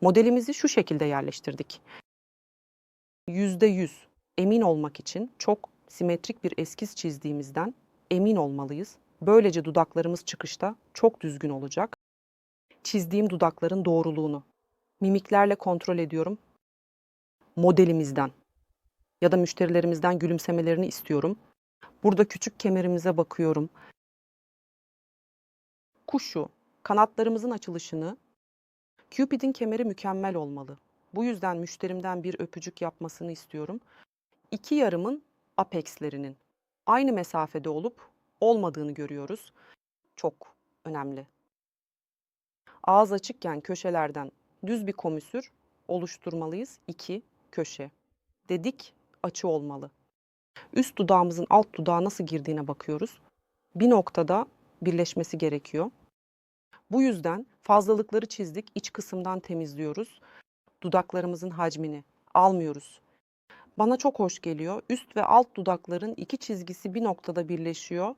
Modelimizi şu şekilde yerleştirdik. %100 emin olmak için çok simetrik bir eskiz çizdiğimizden emin olmalıyız. Böylece dudaklarımız çıkışta çok düzgün olacak. Çizdiğim dudakların doğruluğunu mimiklerle kontrol ediyorum. Modelimizden ya da müşterilerimizden gülümsemelerini istiyorum. Burada küçük kemerimize bakıyorum. Kuşu, kanatlarımızın açılışını, Cupid'in kemeri mükemmel olmalı. Bu yüzden müşterimden bir öpücük yapmasını istiyorum. İki yarımın apexlerinin aynı mesafede olup olmadığını görüyoruz. Çok önemli. Ağız açıkken köşelerden düz bir komüsür oluşturmalıyız. İki köşe. Dedik açı olmalı. Üst dudağımızın alt dudağa nasıl girdiğine bakıyoruz. Bir noktada birleşmesi gerekiyor. Bu yüzden fazlalıkları çizdik, iç kısımdan temizliyoruz. Dudaklarımızın hacmini almıyoruz. Bana çok hoş geliyor. Üst ve alt dudakların iki çizgisi bir noktada birleşiyor.